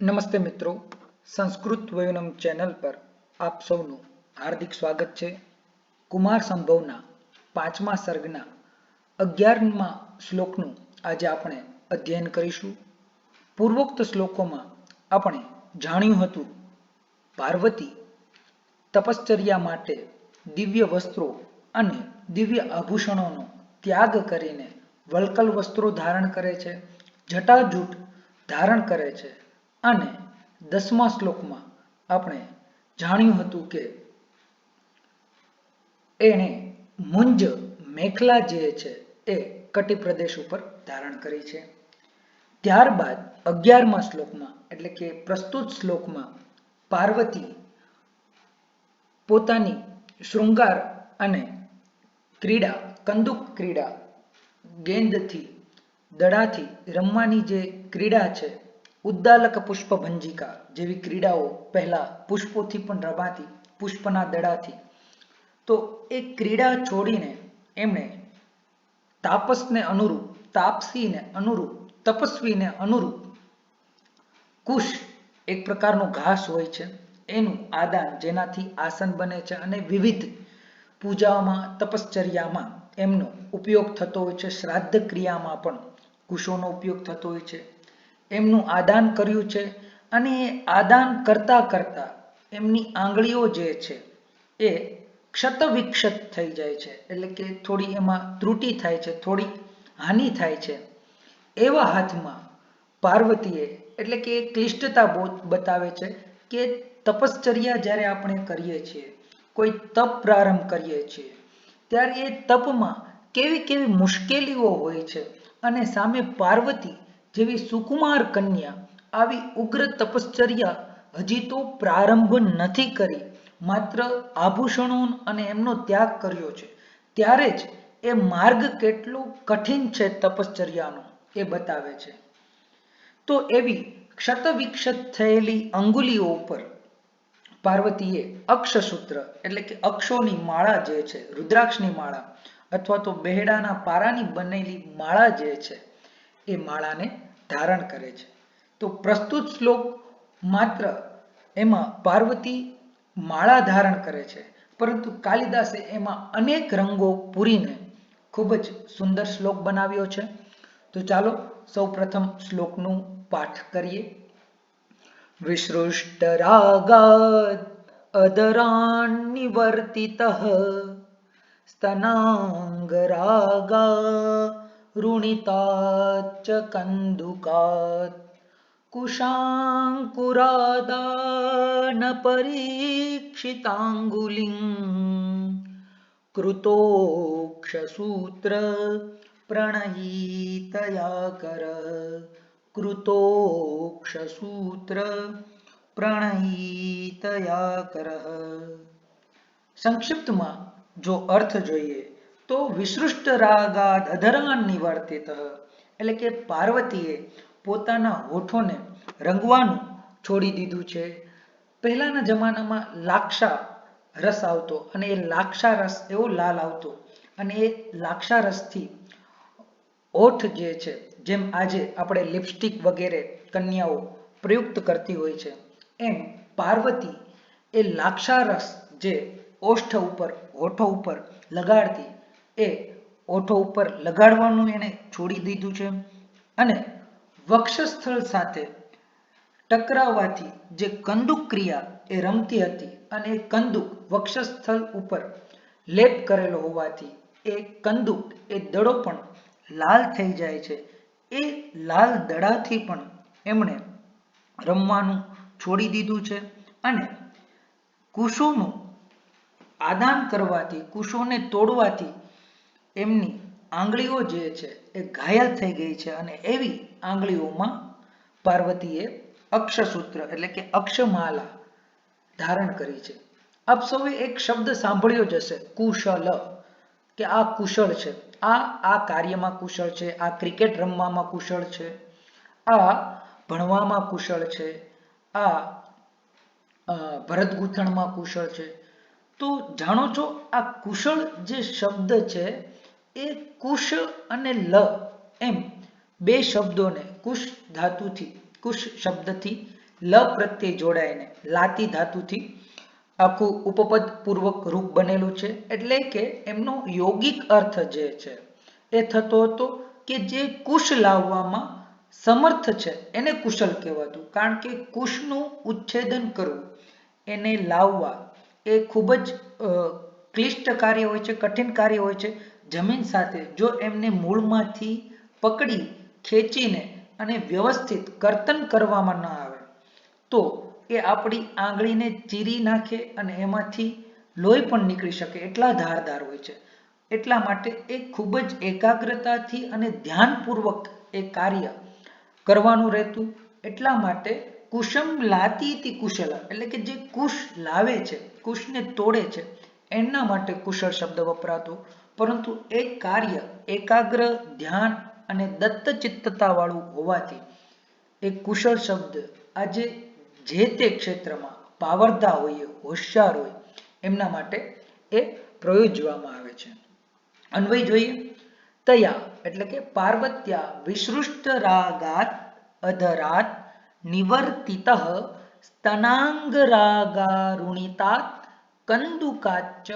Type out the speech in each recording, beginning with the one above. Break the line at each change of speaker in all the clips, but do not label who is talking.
નમસ્તે મિત્રો, સંસ્કૃત વયુનમ ચેનલ પર આપ સૌનું હાર્દિક સ્વાગત છે. કુમાર સંભવના પાંચમા સર્ગના અગિયારમા શ્લોકનું આજે આપણે અધ્યયન કરીશું. પૂર્વોક્ત શ્લોકોમાં આપણે જાણ્યું હતું, પાર્વતી તપશ્ચર્યા માટે દિવ્ય વસ્ત્રો અને દિવ્ય આભૂષણોનો ત્યાગ કરીને વલ્કલ વસ્ત્રો ધારણ કરે છે, જટાજૂટ ધારણ કરે છે. અને દસમા શ્લોકમાં આપણે જાણ્યું હતું કે એણે મુંજ મેખલા જે છે એ કટી પ્રદેશ ઉપર ધારણ કરી છે. ત્યારબાદ અગિયારમા શ્લોકમાં એટલે કે પ્રસ્તુત શ્લોકમાં પાર્વતી પોતાની શૃંગાર અને ક્રીડા, કંદુક ક્રીડા, ગેંદથી, દડાથી રમવાની જે ક્રીડા છે ઉદ્દાલક પુષ્પ ભંજિકા જેવી ક્રીડાઓ પહેલા પુષ્પોથી પણ રમાતી, પુષ્પના દડાથી. તો એ ક્રીડા છોડીને એમણે તાપસને અનુરૂપ, તાપસીને અનુરૂપ, તપસ્વીને અનુરૂપ કુશ એક પ્રકારનો ઘાસ હોય છે. એનું આદાન જેનાથી આસન બને છે અને વિવિધ પૂજામાં, તપશ્ચર્યામાં એમનો ઉપયોગ થતો હોય છે. શ્રાદ્ધ ક્રિયામાં પણ કુશોનો ઉપયોગ થતો હોય છે. એમનું આદાન કર્યું છે અને એ આદાન કરતા કરતા એમની આંગળીઓ જે છે એ ક્ષતવિક્ષત થઈ જાય છે. એટલે કે થોડી એમાં ત્રુટિ થાય છે, થોડી હાનિ થાય છે. એવા હાથમાં પાર્વતીએ એટલે કે ક્લિષ્ટતા બતાવે છે કે તપશ્ચર્યા જ્યારે આપણે કરીએ છીએ, કોઈ તપ પ્રારંભ કરીએ છીએ, ત્યારે એ તપમાં કેવી કેવી મુશ્કેલીઓ હોય છે અને સામે પાર્વતી જેવી સુકુમાર કન્યા આવી ઉગ્ર તપશ્ચર્યા હજી તો પ્રારંભ નથી કરી, માત્ર આભૂષણો અને એમનો ત્યાગ કર્યો છે. ત્યારે જ એ માર્ગ કેટલો કઠિન છે તપશ્ચર્યાનો, એ બતાવે છે. તો એવી ક્ષત વિક્ષત થયેલી અંગુલીઓ ઉપર પાર્વતીએ અક્ષસૂત્ર, એટલે કે અક્ષોની માળા જે છે, રુદ્રાક્ષની માળા અથવા તો બેહડાના પારાની બનેલી માળા જે છે એ માળાને ધારણ કરે છે. તો પ્રસ્તુત શ્લોક માત્ર એમાં પાર્વતી માળા ધારણ કરે છે, પરંતુ કાલિદાસે એમાં અનેક રંગો પૂરીને ખૂબ જ સુંદર શ્લોક બનાવ્યો છે. તો ચાલો સૌપ્રથમ શ્લોકનું પાઠ કરીએ. વિશ્રુષ્ટ રાગાદ અદરાણિવર્તિત સ્તનાંગ રાગા ऋणिताच्च कन्दुकात् कुशाङ्कुरादानपरीक्षिताङ्गुलिं कृतोक्षसूत्र प्रणयीतया कर કૃતોક્ષસૂત્ર પ્રણયીતયા કરઃ સંક્ષિપ્તમાં જો અર્થ જોઈએ તો વિસૃષ્ટ રાગાત અધરાન નિવર્તિત એટલે કે પાર્વતીએ પોતાના હોઠોને રંગવાનું છોડી દીધું છે. પહેલાના જમાનામાં લાક્ષા રસ આવતો અને એ લાક્ષા રસ એવો લાલ આવતો અને એ લાક્ષા રસથી ઓઠ જે છે, જેમ આજે આપણે લિપસ્ટિક વગેરે કન્યાઓ પ્રયુક્ત કરતી હોય છે, એમ પાર્વતી એ લાક્ષારસ જે ઓષ્ઠ ઉપર, હોઠો ઉપર લગાડતી એ ઓઠો ઉપર લગાડવાનું એને છોડી દીધું છે અને વક્ષસ્થળ સાથે ટકરાવવાથી જે કંદુક ક્રિયા એ રમતી હતી અને એ કંદુક વક્ષસ્થળ ઉપર લેપ કરેલો હોવાથી એ કંદુક એ દડો પણ લાલ થઈ જાય છે. એ લાલ દડાથી પણ એમણે રમવાનું છોડી દીધું છે અને કુશોનું આદાન કરવાથી કુશોને તોડવાથી એમની આંગળીઓ જે છે એ ઘાયલ થઈ ગઈ છે અને એવી આંગળીઓમાં પાર્વતીએ અક્ષસૂત્ર એટલે કે અક્ષમાલા ધારણ કરી છે. આપ સૌએ એક શબ્દ સાંભળ્યો જ હશે, કુશલ. કે આ કુશળ છે. આ આ કાર્યમાં કુશળ છે, આ ક્રિકેટ રમવામાં કુશળ છે, આ ભણવામાં કુશળ છે, આ ભરત ગૂંથણમાં કુશળ છે. તો જાણો છો આ કુશળ જે શબ્દ છે એ કુશ અને લ એમ બે શબ્દોને કુશ ધાતુથી, કુશ શબ્દથી લ પ્રત્યે જોડાઈને લાતી ધાતુથી આખું ઉપપદ પૂર્વક રૂપ બનેલું છે. એટલે કે એમનો યોગિક અર્થ જે છે એ થતો હતો કે જે કુશ લાવવામાં સમર્થ છે એને કુશલ કહેવાતું. કારણ કે કુશનું ઉચ્છેદન કરવું, એને લાવવા એ ખૂબ જ ક્લિષ્ટ કાર્ય હોય છે, કઠિન કાર્ય હોય છે. જમીન સાથે જો એમને મૂળમાંથી પકડી, ખેંચીને અને વ્યવસ્થિત કર્તન કરવામાં ન આવે, તો એ આપણી આંગળીને ચીરી નાખે અને એમાંથી લોહી પણ નીકળી શકે એટલા ધારદાર હોય છે. એટલા માટે એ ખૂબ જ એકાગ્રતાથી અને ધ્યાનપૂર્વક એ કાર્ય કરવાનું રહેતું. એટલા માટે કુશમ લાતી તી કુશલ એટલે કે જે કુશ લાવે છે, કુશને તોડે છે એમના માટે કુશળ શબ્દ વપરાતો. પરંતુ એ કાર્ય, એકાગ્ર, ધ્યાન અને દત્તચિત્તતા વાળું હોવાથી એ કુશળ શબ્દ આજે જે તે ક્ષેત્રમાં પાવરદા હોય, હોશિયાર હોય, એમના માટે એ પ્રયોજવામાં આવે છે. અન્વય જોઈએ. તયા, એટલે કે પાર્વત્યા, વિસૃષ્ટ રાગાત, અધરાત, નિવર્તિત, સ્તનાંગ રાગારુણિતાત કંદુકાચ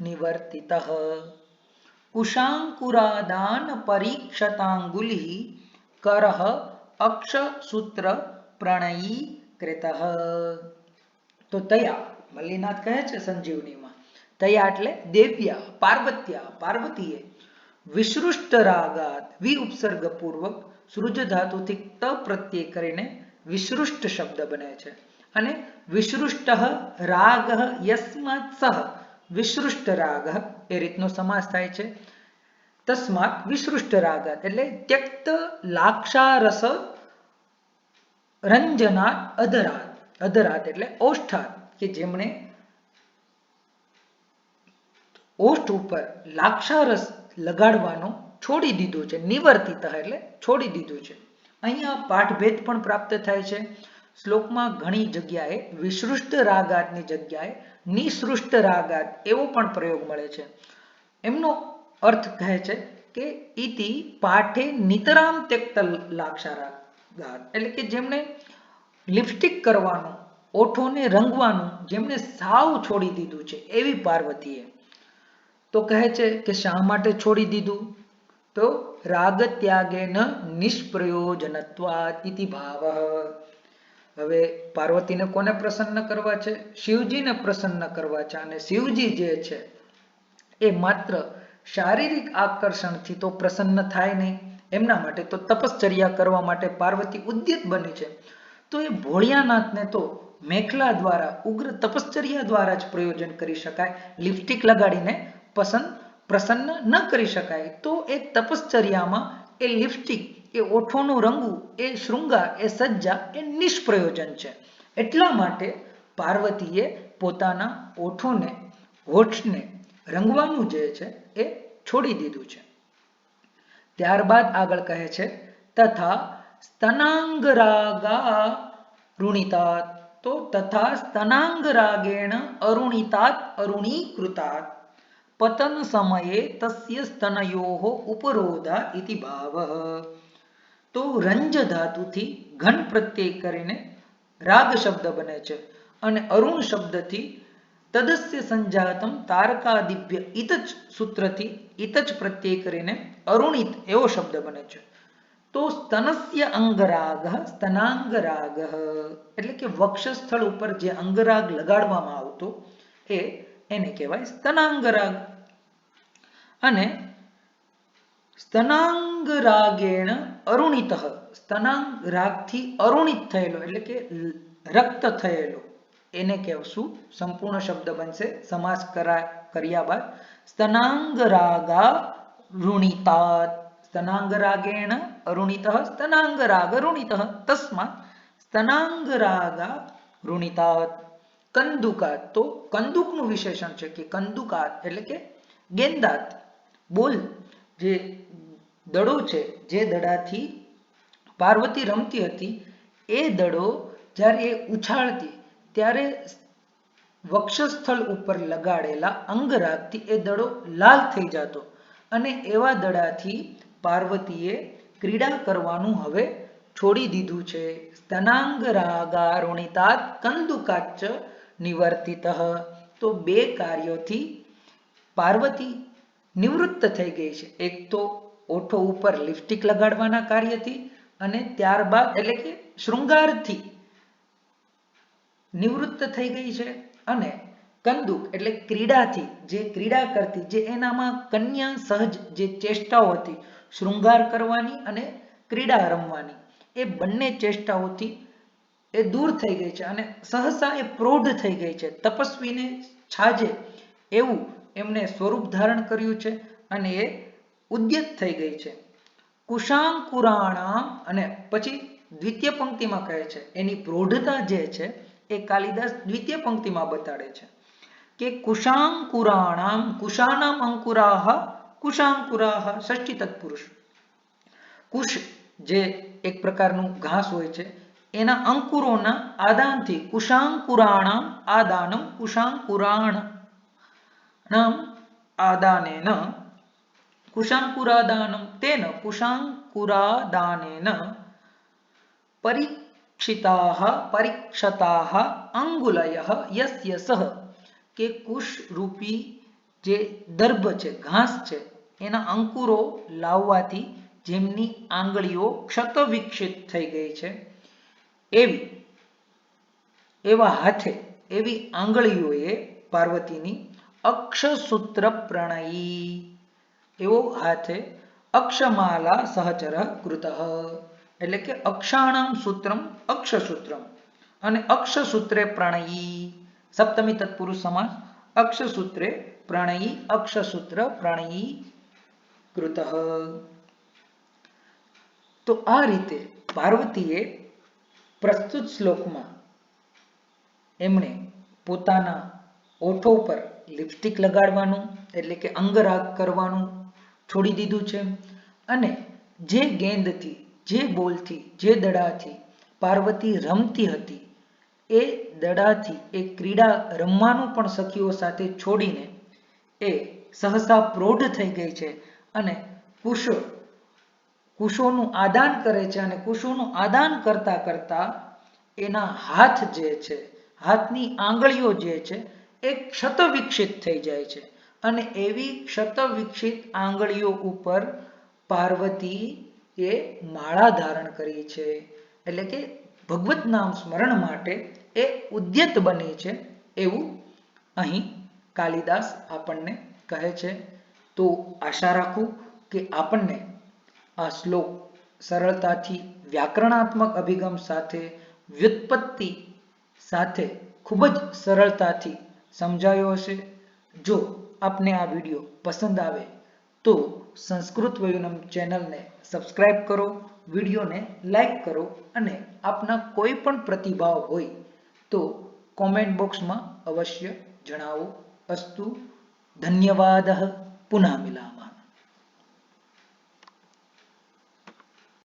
નિવર્તિત કુશાંકુરાદાન પરીક્ષતાંગુલિ કરહ અક્ષસૂત્ર પ્રણયી તો તયા મલ્લીનાથ કહે છે સંજીવનીમાં તયા એટલે દેવ્યા પાર્વત્યા પાર્વતીએ વિસૃષ્ટ રાગાત વિ ઉપસર્ગ પૂર્વક સૃજ ધાતુથી ત પ્રત્યય કરીને વિસૃષ્ટ શબ્દ બને છે અને વિસૃષ્ટ રાગ યસ્માત સહ વિસૃષ્ટ રાગ એ રીતનો સમાસ થાય છે. તસ્માત વિસૃષ્ટ રાગ એટલે ત્યક્ત લાક્ષારસ રંજનાત અધરાત અધરાત એટલે ઓષ્ઠાત કે જેમણે ઓષ્ઠ ઉપર લાક્ષારસ લગાડવાનો છોડી દીધો છે. નિવર્તિત એટલે છોડી દીધું છે. અહીંયા પાઠભેદ પણ પ્રાપ્ત થાય છે. શ્લોકમાં ઘણી જગ્યાએ વિસૃષ્ટ રાગાતની જગ્યાએ નિસૃષ્ટ રાગાત એવો પણ પ્રયોગ મળે છે. એમનો અર્થ કહે છે કે ઇતિ પાઠે નિતરામ ત્યક્ત લાક્ષારાગાત એટલે કે જેમણે લિપસ્ટિક કરવાનું, ઓઠોને રંગવાનું, જેમણે સાવ છોડી દીધું છે એવી પાર્વતીએ. તો કહે છે કે શા માટે છોડી દીધું? તો રાગ ત્યાગેન નિષ્પ્રયોજનત્વાત ઇતિ ભાવ. હવે પાર્વતીને કોને પ્રસન્ન કરવા છે? શિવજીને પ્રસન્ન કરવા છે. અને શિવજી જે છે, એ માત્ર શારીરિક આકર્ષણથી તો પ્રસન્ન થાય નહીં. એમના માટે તો તપશ્ચર્યા કરવા માટે પાર્વતી ઉદ્યત બની છે. તો એ ભોળિયાનાથને તો મેખલા દ્વારા, ઉગ્ર તપશ્ચર્યા દ્વારા જ પ્રયોજન કરી શકાય. લિપસ્ટિક લગાડીને પસંદ, પ્રસન્ન ન કરી શકાય. તો એ તપશ્ચર્યામાં એ લિપસ્ટિક એ ઓઠોનું રંગવું એ શૃંગાર એ સજ્જા, એ નિષ્પ્રયોજન છે. એટલા માટે પાર્વતીએ પોતાના ઓઠોને હોઠને રંગવાનું જે છે એ છોડી દીધું છે. ત્યારબાદ આગળ કહે છે, તથા સ્તનાંગ રાગા ઋણિતાત. તો તથા સ્તનાંગ રાગેણ અરુણિતાત અરુણીકૃતાત. પતન સમયે તસ્ય સ્તનયો ઉપરોધા ઇતિ ભાવ. તો રંજ ધાતુથી ઘન પ્રત્યય કરીને રાગ શબ્દ બને છે અને અરુણ શબ્દથી તદસ્ય સંજાતમ તારકાદિભ્ય ઇત જ સૂત્રથી ઇત જ પ્રત્યય કરીને અરુણિત એવો શબ્દ બને છે. તો સ્તનસ્ય અંગરાગ, સ્તનાંગરાગ, એટલે કે વક્ષસ્થળ ઉપર જે અંગરાગ લગાડવામાં આવતો એ એને કહેવાય સ્તનાંગરાગ. અને સ્તનાંગ રાગેણ અરુણિત સ્તનાંગ રાગથી અરુણિત થયેલો એટલે કે રક્ત થયેલો એને કહેશું સંપૂર્ણ શબ્દ બનશે, સમાસ કરા, કર્યા બાદ. સ્તનાંગ રાગા ઋણિતાત સ્તનાંગ રાગેણ અરુણિત. સ્તનાંગ રાગ ઋણિત તસ્માત સ્તનાંગ રાગા ઋણિતાત કંદુકાત તો કંદુકનું વિશેષણ છે કે કંદુકાત એટલે કે, ગેંદાત. બોલ. જે દડો છે, જે દડાથી પાર્વતી રમતી હતી, એ દડો જ્યારે એ ઉછાળતી, ત્યારે વક્ષસ્થળ ઉપર લગાડેલા અંગરાગથી એ દડો લાલ થઈ જતો અને એવા દડાથી પાર્વતીએ ક્રીડા કરવાનું હવે છોડી દીધું છે. સ્તનાંગ રાગારુણિતાત કંદુકાચ નિવર્તિત. તો બે કાર્યોથી પાર્વતી નિવૃત્ત થઈ ગઈ છે. એક તો ઓઠો ઉપર લિપસ્ટિક લગાડવાના કાર્યથી અને ત્યારબાદ એટલે કે શૃંગારથી નિવૃત્ત થઈ ગઈ છે અને કંદુક એટલે ક્રીડાથી જે ક્રીડા કરતી, જે એનામાં કન્યા સહજ જે ચેષ્ટાઓ હતી, શૃંગાર કરવાની અને ક્રીડા રમવાની, એ બંને ચેષ્ટાઓથી એ દૂર થઈ ગઈ છે અને સહસા એ પ્રૌઢ થઈ ગઈ છે. તપસ્વીને છાજે એવું એમને સ્વરૂપ ધારણ કર્યું છે અને એ ઉદ્યત થઈ ગઈ છે. કુશાંકુરાણા અને પછી દ્વિતીય પંક્તિમાં કહે છે, એની પ્રૌઢતા જે છે એ કાલિદાસ દ્વિતીય પંક્તિમાં બતાડે છે કે કુશાંકુરાણામ, કુશાનામ અંકુરાહ, કુશાંકુરાહ ષષ્ઠી તત્પુરુષ. કુશ જે એક પ્રકારનું ઘાસ હોય છે, એના અંકુરોના આદાનથી કુશાંકુરાણામ, આદાનમ કુશાંકુરાણ નામ આદાનેન કુશાંકુરાદાનમ તેન કુશાંકુરાદાનેન પરીક્ષિતાહ પરીક્ષતાહ અંગુલયઃ યસ્ય સહ કે કુશ રૂપી જે દર્ભ છે ઘાસ છે એના અંકુરો લાવવાથી જેમની આંગળીઓ ક્ષત વિકસિત થઈ ગઈ છે એવી એવા હાથે એવી આંગળીઓએ પાર્વતીની અક્ષસૂત્ર પ્રણયી એવો હાથે અક્ષમાલા સહચર કૃત. એટલે કે અક્ષાણામ સૂત્રમ, અક્ષસૂત્રમ. અને અક્ષસૂત્રે પ્રણયી. સપ્તમી તત્પુરુષ સમાસ, અક્ષસૂત્રે પ્રણયી, અક્ષસૂત્ર પ્રણયી કૃત. તો આ રીતે પાર્વતીએ પ્રસ્તુત શ્લોકમાં એમણે પોતાના ઓઠો પર લિપસ્ટિક લગાડવાનું, એટલે કે અંગરાગ કરવાનું છોડી દીધું છે. અને જે ગેંદથી, જે બોલથી, જે દડાથી પાર્વતી રમતી હતી, એ દડાથી, એ ક્રીડા રમવાનું પણ સખીઓ સાથે છોડીને એ સહસા પ્રૌઢ થઈ ગઈ છે અને કુશો, કુશોનું આદાન કરે છે અને કુશોનું આદાન કરતા કરતા એના હાથ જે છે, હાથની આંગળીઓ જે છે, એ ક્ષત વિકસિત થઈ જાય છે. અને એવી ક્ષત વિકસિત આંગળીઓ ઉપર પાર્વતી એ માળા ધારણ કરી છે. એટલે કે ભગવત નામ સ્મરણ માટે એ ઉદ્યત બની છે એવું અહીં કાલિદાસ આપણને કહે છે. તો આશા રાખું કે આપણને આ શ્લોક સરળતાથી વ્યાકરણાત્મક અભિગમ સાથે, વ્યુત્પત્તિ સાથે ખૂબ જ સરળતાથી સમજાયો હશે. જો આપને આ વીડિયો પસંદ આવે તો સંસ્કૃત વયુનમ ચેનલને સબસ્ક્રાઇબ કરો, વિડીયોને લાઈક કરો અને આપના કોઈ પણ પ્રતિભાવ હોય તો કોમેન્ટ બોક્સમાં અવશ્ય જણાવો. અસ્તુ, ધન્યવાદ. પુનઃ મિલામः.